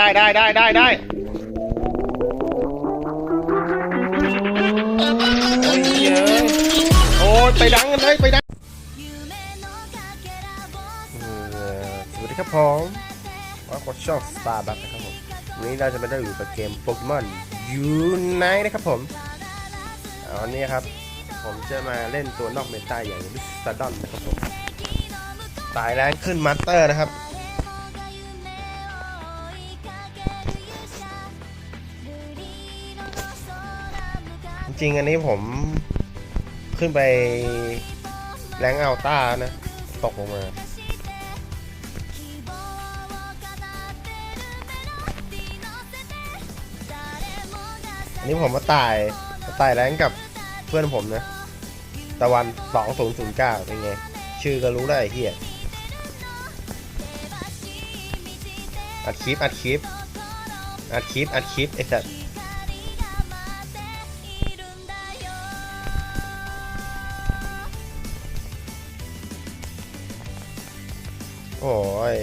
ได้ได้ได้ได้ได้โอ้ยเย้ยโอ้ยไปดังกันเลยไปดังสวัสดีครับผมว่าคนชอบสตาร์บัคนะครับผมวันนี้เราจะมาได้อยู่กับเกมโปเกมอนยูไนนะครับผมอันนี้ครับ ผมจะมาเล่นตัวนอกเมตาอย่างวิสตาดอนนะครับผมตายแรงขึ้นมาสเตอร์นะครับ จริงอันนี้ผมขึ้นไปแรงอัลต้านะ ตกลงมา อันนี้ผมมาตายมาตายแรงกับเพื่อนผมนะ ตะวัน 2009 เป็นไง ชื่อก็รู้ได้เฮียอัดคลิป อัดคลิป อัดคลิป อัดคลิปไอ้สัตว์ โอ้ย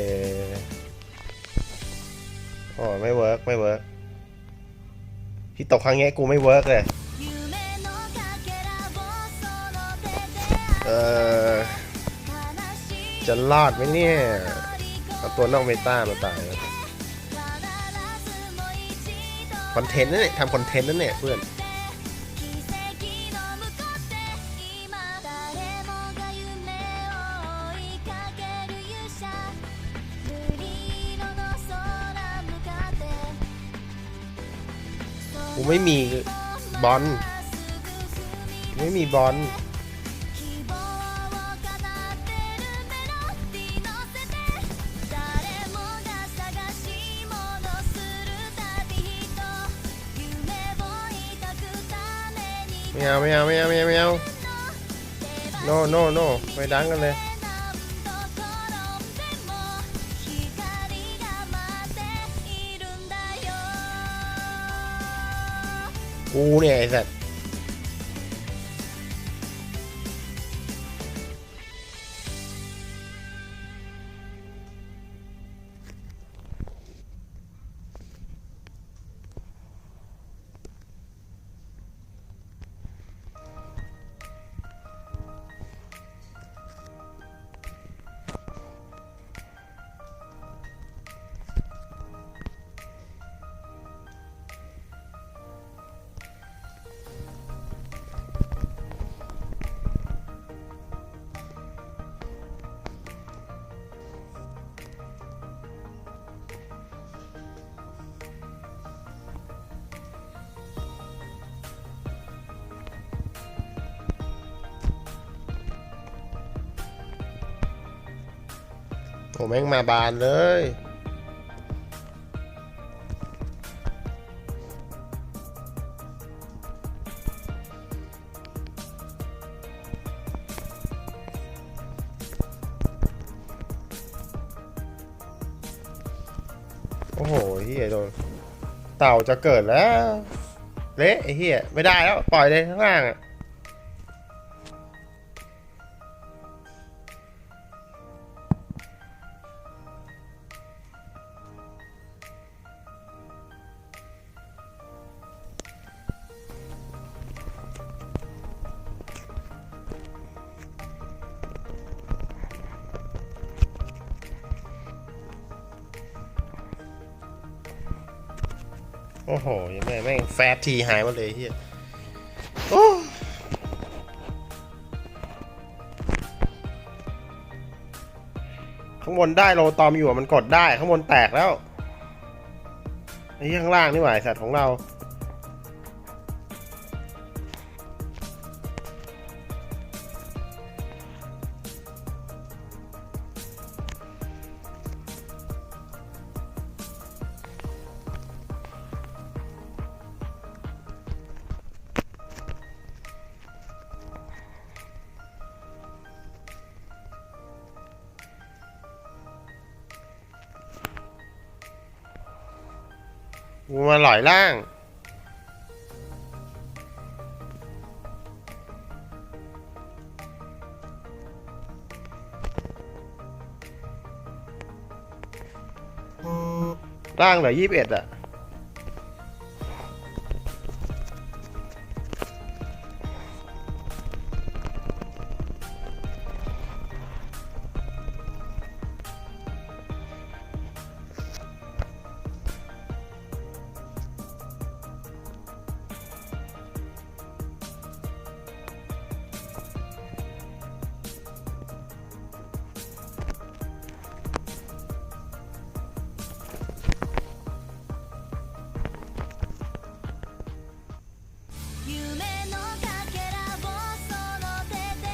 โอ้ยไม่เวิร์กไม่เวิร์กที่ตกครั้งนี้กูไม่เวิร์กเลยเออจะรอดไหมเนี่ยเอาตัวนอกเมตามาตายคอนเทนต์นั่นเนี่ยทำคอนเทนต์นั่นเนี่ยเพื่อน กูไม่มีบอลไม่มีบอลไม่เอาไม่เอาไม่เอาไม่เอาไม่เอา no no no ไปดังกันเลย กูเโอ้แม่งมาบานเลย โอ้โหเฮียโดน เต่าจะเกิดแล้ว เละไอ้เฮียไม่ได้แล้ว ปล่อยเลยข้างล่างอะ โอ้โหยังไงแม่งแฟตทีหายมาเลยเฮียโอ้ข้างบนได้โลตอมอยู่อะมันกดได้ ข้างบนแตกแล้วไอ้เหี้ยข้างล่างนี่หว่ายสัตว์ของเรา กูมาหลอยล่างกร่างเหลือยี่สิบเอ็ดอะ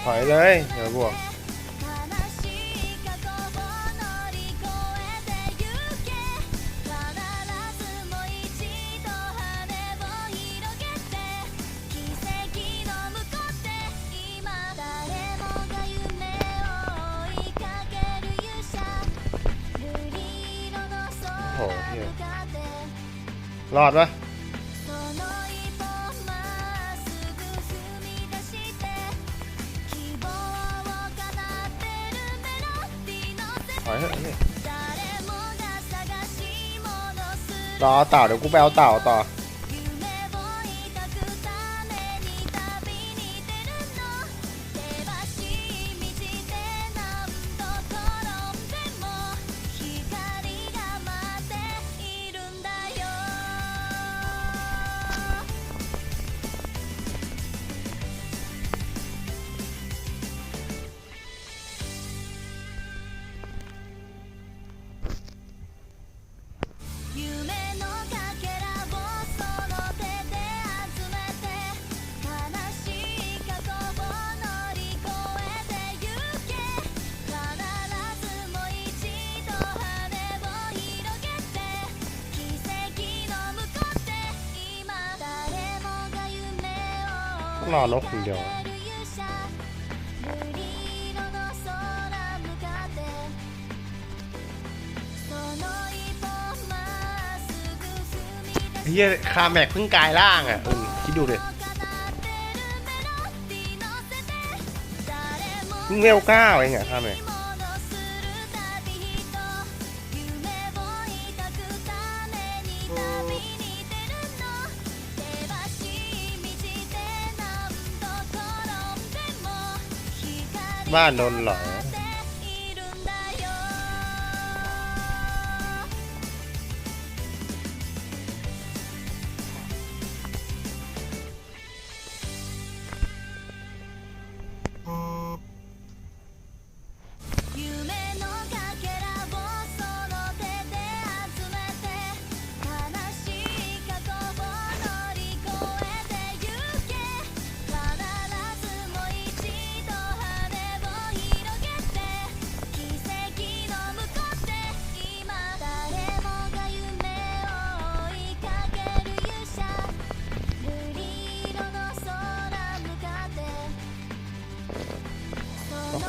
好嘞，要不吧。好，拉倒吧。 อยเถอะรอเต่าเดี๋ยวกูไปเอาเต่าต่อ ล่อนกอย่เดียวเฮียคาแม็กเพิ่งกายร่างอะคิดดูเลยเพิ่งเวลก้าวเองอะคาแม็ก บ้านโดนหลอย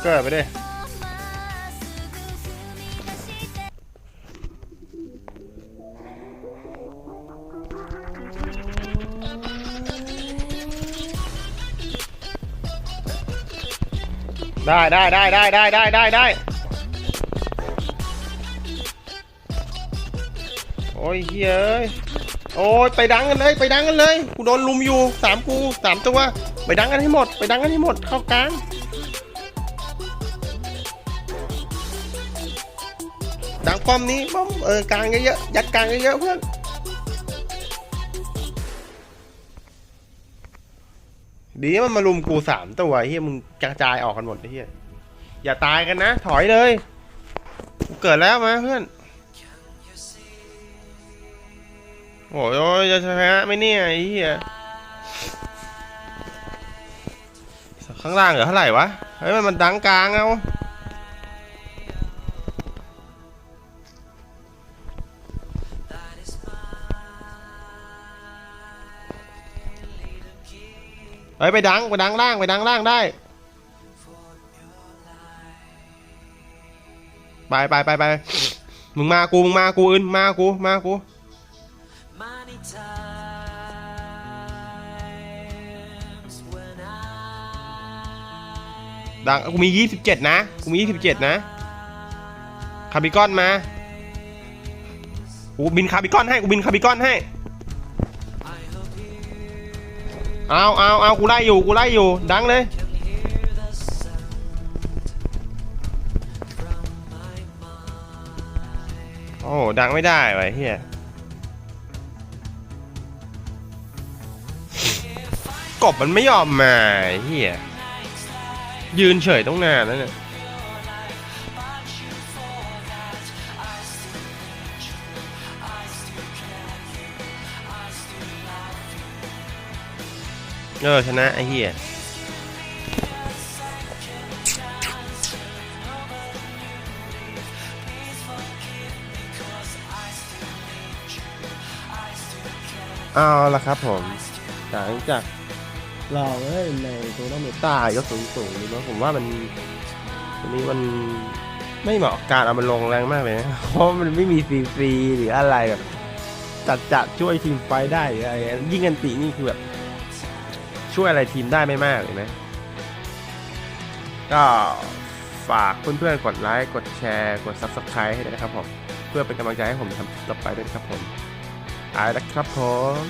กิไปดิได้ได้ได้ได้ได้ได้ได้ได้โอ้ยเฮ้ยโอ้ยไปดังกันเลย ไปดังกันเลย กูโดนลุมอยู่สามกูสามตัว ไปดังกันให้หมด ไปดังกันให้หมด เข้ากลาง ดังป้อมนี้ป้อมเออกลางเยอะๆยัดกลางเยอะๆเพื่อนดีมันมาลุมกูสามตัวเฮียมึงกระจายออกกันหมดเฮียอย่าตายกันนะ ถอยเลยกูเกิดแล้วมาเพื่อน โอ้ยจะชนะไม่เนี่ยไอ้เหี้ยข้างล่างเหลือเท่าไหร่วะเฮ้ยมันมันดังกลางเอา เฮ้ยไปดังไปดังล่างไปดังล่างได้ ไปไปไปไปมึงมากูมึงมากูอื่นมากูมากูดังกูมียี่สิบเจ็ดนะกูมียี่สิบเจ็ดนะคาร์บิคอนมากูบินคาร์บิคอนให้กูบินคาร์บิคอนให้ เอาเอาเอากูไล่อยู่กูไล่อยู่ดังเลยโอ้ดังไม่ได้วะไอ้เฮียกบมันไม่ยอมมาเฮียยืนเฉยต้องนานแล้วเนี่ย เออชนะไอ้เหี้ยเอาละครับผม หลังจากเราเอ้ยในตัวน้องเมตายกสูงสูงนี่เนาะผมว่ามันวันนี้มันไม่เหมาะการเอามันลงแรงมากเลยนะเพราะมันไม่มีฟรีๆหรืออะไรแบบจัดจัดช่วยทีมไฟได้ออะไรยิ่งกันตินี่คือแบบ ช่วยอะไรทีมได้ไม่มากเลยนะก็ฝากเพื่อนๆ กดไลค์ กดแชร์ กด Subscribe ให้ด้วยนะครับผม เพื่อเป็นกำลังใจให้ผมทำต่อไปด้วยนะครับผมเอาละครับผม